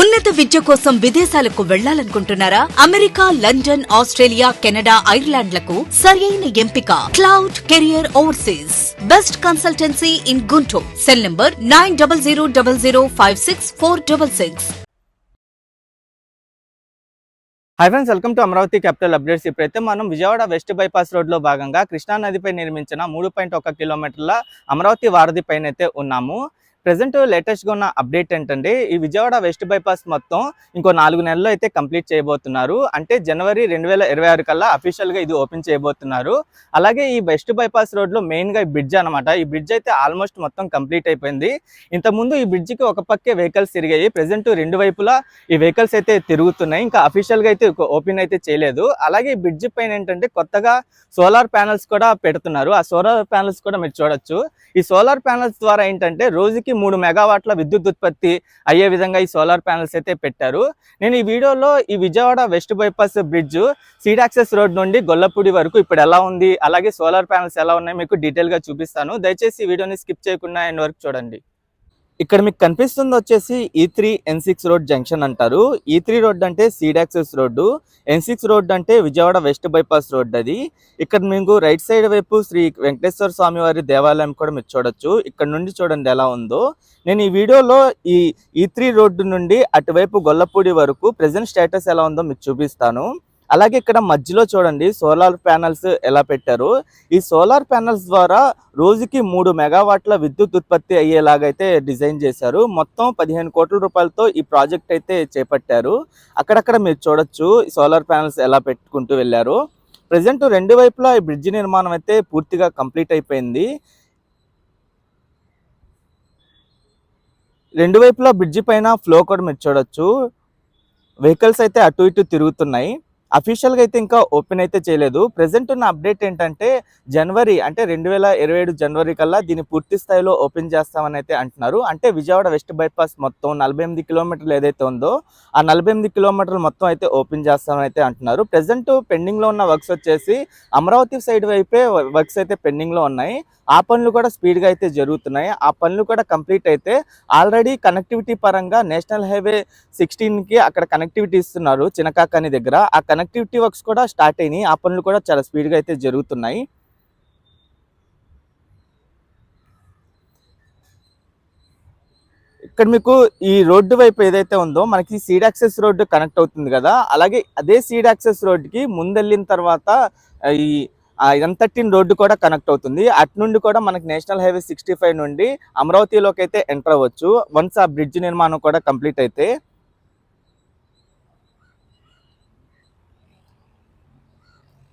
ఉన్నత విద్య కోసం విదేశాలకు వెళ్ళాలనుకుంటున్నారా? అమెరికా లండన్ ఆస్ట్రేలియా కెనడా ఐర్లాండ్లకు సరియైన ఎంపిక. Cloud career overseas. Best consultancy in Guntur. Cell number nine double zero double zero five six four double six. Hi friends welcome to Amaravati capital updates ఇప్పుడైతే మనం విజయవాడ వెస్ట్ బైపాస్ రోడ్లో భాగంగా కృష్ణా నదిపై నిర్మించిన మూడు పాయింట్ ఒక కిలోమీటర్ల అమరావతి వారధి పైన అయితే ఉన్నాము. ప్రజెంట్ లేటెస్ట్గా ఉన్న అప్డేట్ ఏంటంటే ఈ విజయవాడ వెస్ట్ బైపాస్ మొత్తం ఇంకో నాలుగు నెలల్లో అయితే కంప్లీట్ చేయబోతున్నారు. అంటే జనవరి రెండు వేల ఇరవై ఆరు కల్లా అఫీషియల్గా ఇది ఓపెన్ చేయబోతున్నారు. అలాగే ఈ వెస్ట్ బైపాస్ రోడ్లో మెయిన్గా ఈ బ్రిడ్జ్ అనమాట ఈ బ్రిడ్జ్ అయితే ఆల్మోస్ట్ మొత్తం కంప్లీట్ అయిపోయింది. ఇంతకుముందు ఈ బ్రిడ్జ్కి ఒక పక్కే వెహికల్స్ తిరిగాయి. ప్రజెంట్ రెండు వైపులా ఈ వెహికల్స్ అయితే తిరుగుతున్నాయి. ఇంకా అఫీషియల్గా అయితే ఓపెన్ అయితే చేయలేదు. అలాగే ఈ బ్రిడ్జ్ పైన ఏంటంటే కొత్తగా సోలార్ ప్యానల్స్ కూడా పెడుతున్నారు. ఆ సోలార్ ప్యానల్స్ కూడా మీరు చూడొచ్చు. ఈ సోలార్ ప్యానల్స్ ద్వారా ఏంటంటే రోజుకి మూడు మెగావాట్ల విద్యుత్ ఉత్పత్తి అయ్యే విధంగా ఈ సోలార్ ప్యానల్స్ అయితే పెట్టారు. నేను ఈ వీడియోలో ఈ Vijayawada west bypass bridge seed access road నుండి గొల్లపూడి వరకు ఇప్పుడు ఎలా ఉంది అలాగే సోలార్ ప్యానల్స్ ఎలా ఉన్నాయి మీకు డీటెయిల్గా చూపిస్తాను. దయచేసి ఈ వీడియోని స్కిప్ చేయకుండా ఎండ్ వరకు చూడండి. ఇక్కడ మీకు కనిపిస్తుంది వచ్చేసి E three N six road junction అంటారు. E ఈ త్రీ రోడ్ అంటే seed access road. N six road అంటే విజయవాడ వెస్ట్ బైపాస్ రోడ్ అది. ఇక్కడ మీకు రైట్ సైడ్ వైపు శ్రీ వెంకటేశ్వర స్వామి వారి దేవాలయం కూడా మీరు చూడొచ్చు. ఇక్కడ నుండి చూడండి ఎలా ఉందో. నేను ఈ వీడియోలో ఈ e ఈ త్రీ రోడ్డు నుండి అటువైపు గొల్లపూడి వరకు ప్రజెంట్ స్టేటస్ ఎలా ఉందో మీకు చూపిస్తాను. అలాగే ఇక్కడ మధ్యలో చూడండి సోలార్ ప్యానల్స్ ఎలా పెట్టారు? ఈ సోలార్ ప్యానల్స్ ద్వారా రోజుకి మూడు మెగావాట్ల విద్యుత్ ఉత్పత్తి అయ్యేలాగైతే డిజైన్ చేశారు. మొత్తం పదిహేను కోట్ల రూపాయలతో ఈ ప్రాజెక్ట్ అయితే చేపట్టారు. అక్కడక్కడ మీరు చూడొచ్చు సోలార్ ప్యానల్స్ ఎలా పెట్టుకుంటూ వెళ్ళారు. ప్రజెంట్ రెండు వైపులా ఈ బ్రిడ్జ్ నిర్మాణం అయితే పూర్తిగా కంప్లీట్ అయిపోయింది. రెండు వైపులా బ్రిడ్జి పైన ఫ్లో కూడా మీరు చూడొచ్చు. వెహికల్స్ అయితే అటు ఇటు తిరుగుతున్నాయి. అఫీషియల్గా అయితే ఇంకా ఓపెన్ అయితే చేయలేదు. ప్రజెంట్ ఉన్న అప్డేట్ ఏంటంటే జనవరి అంటే రెండు వేల ఇరవై ఏడు జనవరి కల్లా దీన్ని పూర్తి స్థాయిలో ఓపెన్ చేస్తామని అయితే అంటున్నారు. అంటే విజయవాడ వెస్ట్ బైపాస్ మొత్తం నలభై ఎనిమిది కిలోమీటర్లు ఏదైతే ఉందో ఆ నలభై ఎనిమిది కిలోమీటర్లు మొత్తం అయితే ఓపెన్ చేస్తామని అయితే అంటున్నారు. ప్రజెంట్ పెండింగ్లో ఉన్న వర్క్స్ వచ్చేసి అమరావతి సైడ్ వైపే వర్క్స్ అయితే పెండింగ్లో ఉన్నాయి. ఆ పనులు కూడా స్పీడ్గా అయితే జరుగుతున్నాయి. ఆ పనులు కూడా కంప్లీట్ అయితే ఆల్రెడీ కనెక్టివిటీ పరంగా నేషనల్ హైవే సిక్స్టీన్కి అక్కడ కనెక్టివిటీ ఇస్తున్నారు చినకాకని దగ్గర. ఆ కనెక్టివిటీ వర్క్స్ కూడా స్టార్ట్ అయినాయి. ఆ పనులు కూడా చాలా స్పీడ్గా అయితే జరుగుతున్నాయి. ఇక్కడ మీకు ఈ రోడ్డు వైపు ఏదైతే ఉందో మనకి సీడ్ యాక్సెస్ రోడ్డు కనెక్ట్ అవుతుంది కదా. అలాగే అదే సీడ్ యాక్సెస్ రోడ్డుకి ముందెళ్ళిన తర్వాత ఈ ఎన్ థర్టీన్ రోడ్డు కూడా కనెక్ట్ అవుతుంది. అటు నుండి కూడా మనకి నేషనల్ హైవే సిక్స్టీ ఫైవ్ నుండి అమరావతిలోకి అయితే ఎంటర్ అవ్వచ్చు. వన్స్ ఆ బ్రిడ్జ్ నిర్మాణం కూడా కంప్లీట్ అయితే.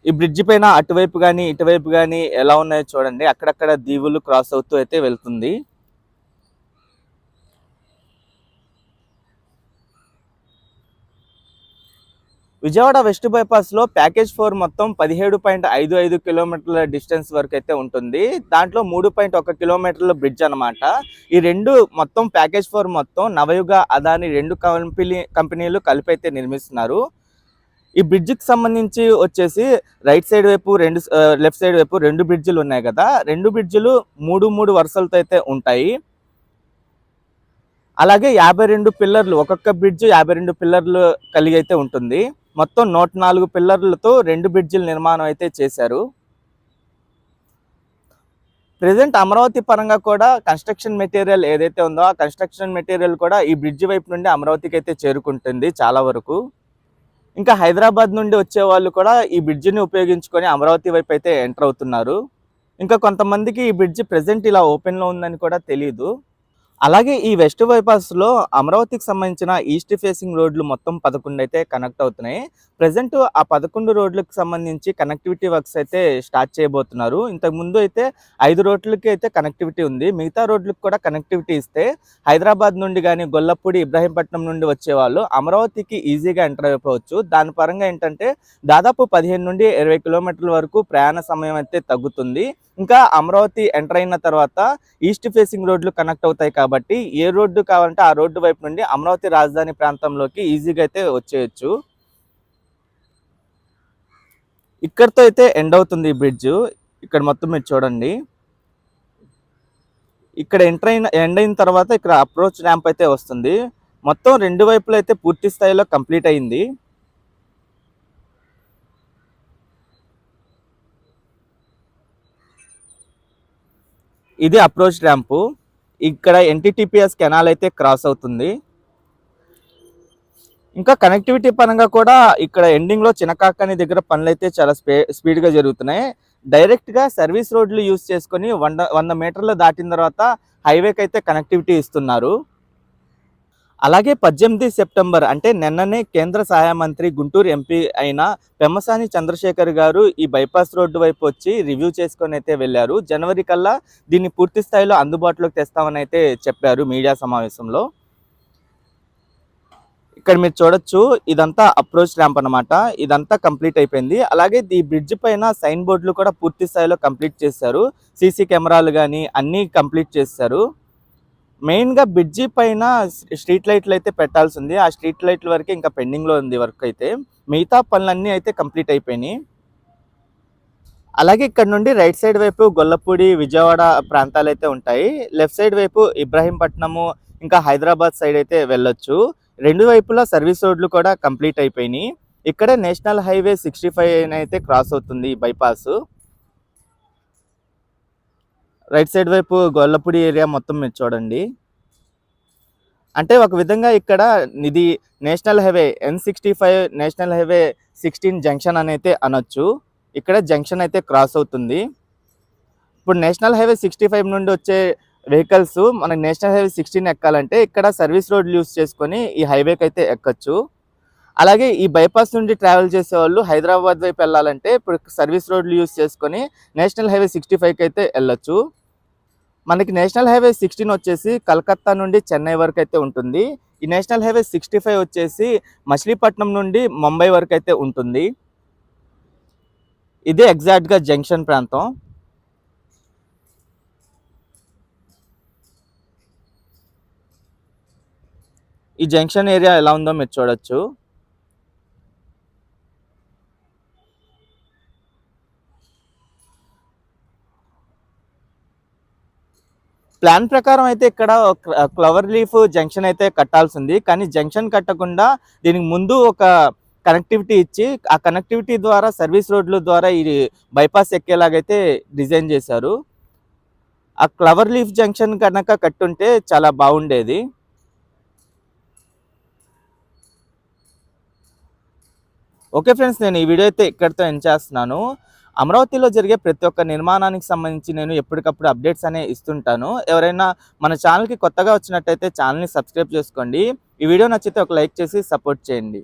ఈ బ్రిడ్జ్ పైన అటువైపు కానీ ఇటువైపు కానీ ఎలా ఉన్నాయో చూడండి. అక్కడక్కడ దీవులు క్రాస్ అవుతూ అయితే వెళ్తుంది. విజయవాడ వెస్ట్ బైపాస్లో ప్యాకేజ్ ఫోర్ మొత్తం పదిహేడు పాయింట్ ఐదు ఐదు కిలోమీటర్ల డిస్టెన్స్ వరకు అయితే ఉంటుంది. దాంట్లో మూడు పాయింట్ ఒక కిలోమీటర్ల బ్రిడ్జ్ అన్నమాట. ఈ రెండు మొత్తం ప్యాకేజ్ ఫోర్ మొత్తం నవయుగ అదాని రెండు కంపెనీ కంపెనీలు కలిపి అయితే నిర్మిస్తున్నారు. ఈ బ్రిడ్జికి సంబంధించి వచ్చేసి రైట్ సైడ్ వైపు రెండు లెఫ్ట్ సైడ్ వైపు రెండు బ్రిడ్జిలు ఉన్నాయి కదా. రెండు బ్రిడ్జిలు మూడు మూడు వరుసలతో అయితే ఉంటాయి. అలాగే యాభై రెండు పిల్లర్లు ఒక్కొక్క బ్రిడ్జ్ యాభై రెండు పిల్లర్లు కలిగి అయితే ఉంటుంది. మొత్తం నూట నాలుగు పిల్లర్లతో రెండు బ్రిడ్జిల నిర్మాణం అయితే చేశారు. ప్రజెంట్ అమరావతి పరంగా కూడా కన్స్ట్రక్షన్ మెటీరియల్ ఏదైతే ఉందో ఆ కన్స్ట్రక్షన్ మెటీరియల్ కూడా ఈ బ్రిడ్జ్ వైపు నుండి అమరావతికి అయితే చేరుకుంటుంది చాలా వరకు. ఇంకా హైదరాబాద్ నుండి వచ్చే వాళ్ళు కూడా ఈ బ్రిడ్జిని ఉపయోగించుకొని అమరావతి వైపు అయితే ఎంటర్ అవుతున్నారు. ఇంకా కొంతమందికి ఈ బ్రిడ్జ్ ప్రజెంట్ ఇలా ఓపెన్లో ఉందని కూడా తెలియదు అలాగే ఈ వెస్ట్ బైపాస్లో అమరావతికి సంబంధించిన ఈస్ట్ ఫేసింగ్ రోడ్లు మొత్తం పదకొండు అయితే కనెక్ట్ అవుతున్నాయి. ప్రజెంట్ ఆ పదకొండు రోడ్లకు సంబంధించి కనెక్టివిటీ వర్క్స్ అయితే స్టార్ట్ చేయబోతున్నారు. ఇంతకు ముందు అయితే ఐదు రోడ్లకి అయితే కనెక్టివిటీ ఉంది. మిగతా రోడ్లకు కూడా కనెక్టివిటీ ఇస్తే హైదరాబాద్ నుండి కానీ గొల్లపూడి ఇబ్రాహీంపట్నం నుండి వచ్చేవాళ్ళు అమరావతికి ఈజీగా ఎంటర్ అయిపోవచ్చు. దాని పరంగా ఏంటంటే దాదాపు పదిహేను నుండి ఇరవై కిలోమీటర్ల వరకు ప్రయాణ సమయం అయితే తగ్గుతుంది. ఇంకా అమరావతి ఎంటర్ అయిన తర్వాత ఈస్ట్ ఫేసింగ్ రోడ్లు కనెక్ట్ అవుతాయి కాబట్టి ఏ రోడ్డు కావాలంటే ఆ రోడ్డు వైపు నుండి అమరావతి రాజధాని ప్రాంతంలోకి ఈజీగా అయితే వచ్చేయచ్చు. ఇక్కడతో అయితే ఎండ్ అవుతుంది ఈ బ్రిడ్జ్. ఇక్కడ మొత్తం మీరు చూడండి. ఇక్కడ ఎంటర్ అయిన ఎండ్ అయిన తర్వాత ఇక్కడ అప్రోచ్ ర్యాంప్ అయితే వస్తుంది. మొత్తం రెండు వైపులు అయితే పూర్తి స్థాయిలో కంప్లీట్ అయింది. ఇది అప్రోచ్ ర్యాంపు ఇక్కడ ఎన్టీటీపీఎస్ కెనాల్ అయితే క్రాస్ అవుతుంది. ఇంకా కనెక్టివిటీ పరంగా కూడా ఇక్కడ ఎండింగ్లో చినకాకని దగ్గర పనులు అయితే చాలా స్పే స్పీడ్గా జరుగుతున్నాయి. డైరెక్ట్గా సర్వీస్ రోడ్లు యూస్ చేసుకొని వంద వంద మీటర్లు దాటిన తర్వాత హైవేకి అయితే కనెక్టివిటీ ఇస్తున్నారు. అలాగే పద్దెనిమిది సెప్టెంబర్ అంటే నిన్ననే కేంద్ర సహాయ మంత్రి గుంటూరు ఎంపీ అయిన పెమ్మసాని చంద్రశేఖర్ గారు ఈ బైపాస్ రోడ్డు వైపు వచ్చి రివ్యూ చేసుకొని అయితే వెళ్ళారు. జనవరి కల్లా దీన్ని పూర్తి స్థాయిలో అందుబాటులోకి తెస్తామని అయితే చెప్పారు మీడియా సమావేశంలో. ఇక్కడ మీరు చూడొచ్చు ఇదంతా అప్రోచ్ ర్యాంప్ అన్నమాట. ఇదంతా కంప్లీట్ అయిపోయింది. అలాగే ఈ బ్రిడ్జ్ పైన సైన్ బోర్డులు కూడా పూర్తి స్థాయిలో కంప్లీట్ చేశారు. సీసీ కెమెరాలు కానీ అన్నీ కంప్లీట్ చేశారు. మెయిన్గా బ్రిడ్జి పైన స్ట్రీట్ లైట్లు అయితే పెట్టాల్సి ఉంది ఆ స్ట్రీట్ లైట్ల వరకు ఇంకా పెండింగ్లో ఉంది వర్క్ అయితే. మిగతా పనులన్నీ అయితే కంప్లీట్ అయిపోయినాయి. అలాగే ఇక్కడ నుండి రైట్ సైడ్ వైపు గొల్లపూడి విజయవాడ ప్రాంతాలు అయితే ఉంటాయి. లెఫ్ట్ సైడ్ వైపు ఇబ్రాహీంపట్నము ఇంకా హైదరాబాద్ సైడ్ అయితే వెళ్ళొచ్చు. రెండు వైపులా సర్వీస్ రోడ్లు కూడా కంప్లీట్ అయిపోయినాయి. ఇక్కడే నేషనల్ హైవే సిక్స్టీ ఫైవ్ అయితే క్రాస్ అవుతుంది బైపాస్ రైట్ సైడ్ వైపు గొల్లపూడి ఏరియా మొత్తం మీరు చూడండి. అంటే ఒక విధంగా ఇక్కడ ఇది national highway N sixty five national highway sixteen junction అని అయితే అనొచ్చు. ఇక్కడ జంక్షన్ అయితే క్రాస్ అవుతుంది. ఇప్పుడు నేషనల్ హైవే సిక్స్టీ ఫైవ్ నుండి వచ్చే వెహికల్స్ మనకి నేషనల్ హైవే సిక్స్టీన్ ఎక్కాలంటే ఇక్కడ సర్వీస్ రోడ్లు యూస్ చేసుకొని ఈ హైవేకి అయితే ఎక్కచ్చు. అలాగే ఈ బైపాస్ నుండి ట్రావెల్ చేసే వాళ్ళు హైదరాబాద్ వైపు వెళ్ళాలంటే ఇప్పుడు సర్వీస్ రోడ్లు యూస్ చేసుకొని నేషనల్ హైవే సిక్స్టీ ఫైవ్కి అయితే వెళ్ళొచ్చు. మనకి నేషనల్ హైవే సిక్స్టీన్ వచ్చేసి కలకత్తా నుండి చెన్నై వరకు అయితే ఉంటుంది. ఈ నేషనల్ హైవే సిక్స్టీ ఫైవ్ వచ్చేసి మచిలీపట్నం నుండి ముంబై వరకు అయితే ఉంటుంది. ఇదే ఎగ్జాక్ట్గా జంక్షన్ ప్రాంతం. ఈ జంక్షన్ ఏరియా ఎలా ఉందో మీరు చూడొచ్చు. ప్లాన్ ప్రకారం అయితే ఇక్కడ క్లవర్ లీఫ్ జంక్షన్ అయితే కట్టాల్సింది. కానీ జంక్షన్ కట్టకుండా దీనికి ముందు ఒక కనెక్టివిటీ ఇచ్చి ఆ కనెక్టివిటీ ద్వారా సర్వీస్ రోడ్ల ద్వారా ఈ బైపాస్ ఎక్కేలాగైతే డిజైన్ చేశారు. ఆ క్లవర్ లీఫ్ జంక్షన్ కనుక కట్టుంటే చాలా బాగుండేది. ఓకే ఫ్రెండ్స్ నేను ఈ వీడియో అయితే ఇక్కడితో ఎండ్ చేస్తున్నాను. అమరావతిలో జరిగే ప్రతి ఒక్క నిర్మాణానికి సంబంధించి నేను ఎప్పటికప్పుడు అప్డేట్స్ అనే ఇస్తుంటాను. ఎవరైనా మన ఛానల్కి కొత్తగా వచ్చినట్టయితే ఛానల్ని సబ్స్క్రైబ్ చేసుకోండి. ఈ వీడియో నచ్చితే ఒక లైక్ చేసి సపోర్ట్ చేయండి.